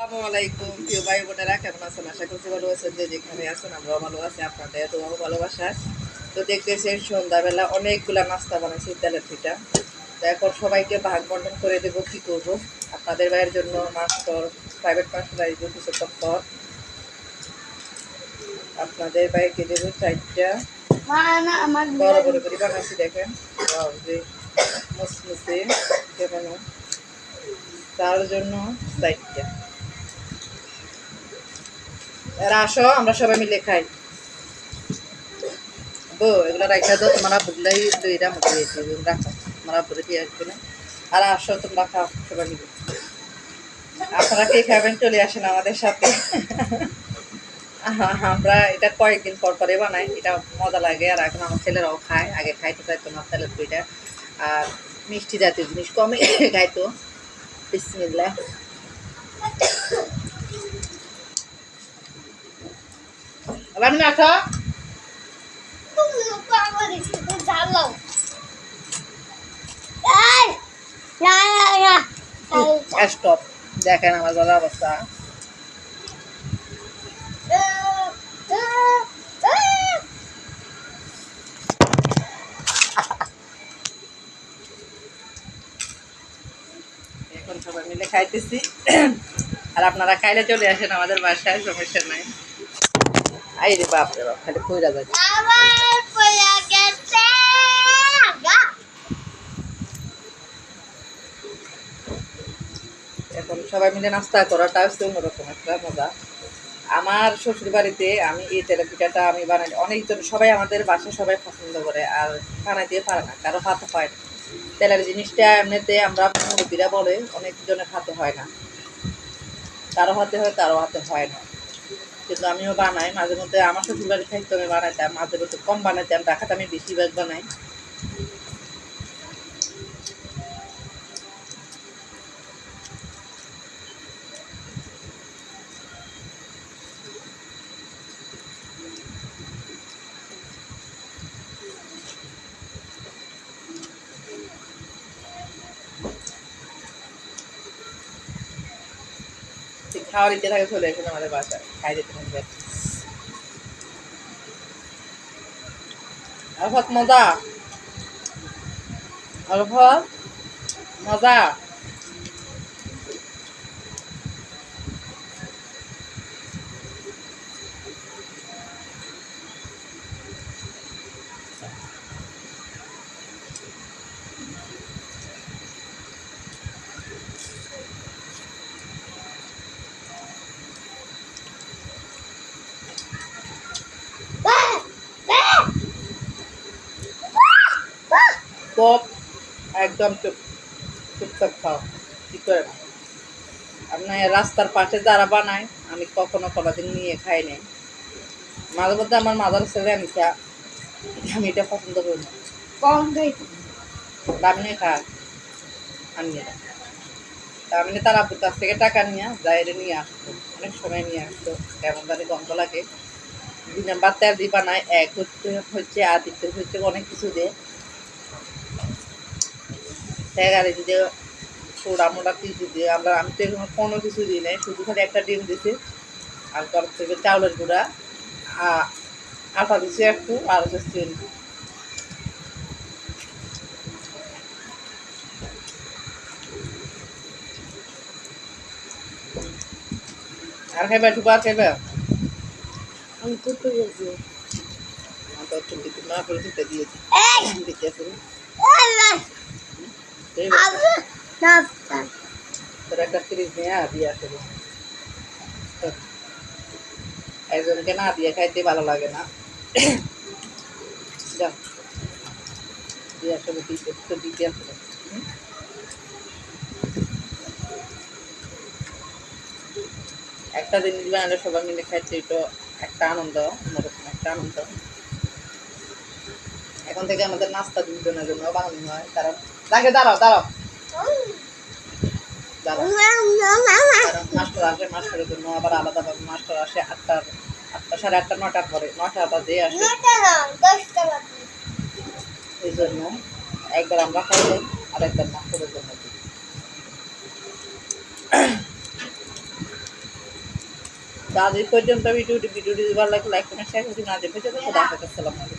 আসসালামু আলাইকুম। প্রিয় ভাই বোনেরা কেমন আছেন? আশা করছি ভালো আছেন। যে যেখানে আছেন আমরাও ভালো আছি। আপনাদের তোমারও ভালোবাসা। তো দেখতেছেন সন্ধ্যাবেলা অনেকগুলা নাস্তা বানাইছি তেলের পিঠা। তো এখন সবাইকে ভাগ বন্টন করে দেবো কী করব? আপনাদের ভাইয়ের জন্য মাস্টার প্রাইভেট মাস্টার আসবে কিছুক্ষণ পর আপনাদের ভাইকে দেবো চারটা। বড় বড় করে বানাইছি দেখেন। মুসমুসে কেমন। তার জন্য চারটা। এরা আসো, আমরা সবাই মিলে খাই। বো, এগুলো রাখা দাও, তোমরা বুঝলেই দুইটা মতো দিয়েছি রাখো, তোমরা বলে দিয়ে আসবে না। আর আসো, তোমরা খাও, সবাই মিলে। আপনারা কে খাবেন চলে আসেন আমাদের সাথে। আমরা এটা কয়েকদিন পর পরে বানাই, এটা মজা লাগে, আর এখন আমার ছেলেরাও খায়, আগে খাইতে চাইতো না তেলের পিঠা আর মিষ্টি জাতীয় জিনিস কমে খাইতো। বিসমিল্লাহ। না স্টপ দেখেন আমার গলার অবস্থা। এখন সবাই মিলে খাইতেছি। আর আপনারা খাইলে চলে আসেন আমাদের বাসায় সমস্যা নাই। আই রে বাপ রে বাপ, খালি কইরা আমার পয়া গেছে এখন সবাই মিলে নাস্তা করাটা হচ্ছে অন্যরকম একটা মজা। আমার শ্বশুর বাড়িতে আমি এই তেলের পিঠাটা আমি বানাই অনেকজন সবাই আমাদের বাসায় সবাই পছন্দ করে, আর বানাইতে পারে না, কারও হাতে হয় না। তেলের জিনিসটা এমনিতে আমরা মুরব্বীরা বলে অনেকজনের হাতে হয় না। কারও হাতে হয়, কারও হাতে হয় না। কিন্তু আমিও বানাই, মাঝে মধ্যে আমার শ্বশুর বাড়ি থাকতে আমি বানাইতাম, মাঝে মধ্যে কম বানাইতাম ঢাকাতে আমি বেশিরভাগ বানাই। খাওয়ার ইচ্ছে থাকে চলে এসেছে আমাদের বাসায় খাই যেতে থাকবে আলফাত মজা। আলফাত মজা। পপ একদম চুপ চুপচাপ খাও কি করে না আপনার রাস্তার পাশে যারা বানায় আমি কখনো কোনোদিন নিয়ে খাই নাই। মাঝে মধ্যে আমার মাদার ছেলে আমি খা আমি এটা পছন্দ করি না। কম খাইছি দামিনে খা আমি দামিনে তার আব্বুর কাছ থেকে টাকা নিয়ে বাইরে নিয়ে আসতো অনেক সময় নিয়ে আসতো কেমন জানি গন্ধ লাগে। দুই নাম্বার তেল দিয়ে বানায় এক হচ্ছে হচ্ছে আর দ্বিতীয় হচ্ছে অনেক কিছু দিয়ে। তেগারে দিতে সোডা মোটা কিছু দিয়ে আমরা আমি তো এরকম কোনো কিছু দিই নাই শুধু খালি একটা ডিম দিছি আর তার থেকে চাউলের গুঁড়া আটা দিছি একটু আর হচ্ছে চিনি আর খাইবা ঠুপা খাইবা? আমি তো একটু না করে দিতে দিয়েছি দিতে আসলে আল্লাহ এই আল্লাহ নাস্তা একটা একজনকে না দিয়ে খাইতে ভালো লাগে না। একটা জিনিস বানালে সবাই মিলে খাইতে তো একটা আনন্দ, অন্যরকম একটা আনন্দ। এখন থেকে আমাদের নাস্তা দুজনের জন্য বানানো হয়। কারণ তাকে দাঁড়াও দাঁড়াও। মাস্টার আসে, মাস্টারের জন্য আবার আলাদাভাবে মাস্টার আসে আটটার, আটটা সাড়ে আটটা নটার পরে নটা বাজে আসে। এই জন্য একবার আমরা খাই আর একবার মাস্টারের জন্য আজ এই পর্যন্ত ভিডিওটি ভিডিওটি ভালো লাগলে লাইক কমেন্ট শেয়ার করুন আজ এই পর্যন্ত আসসালামু আলাইকুম।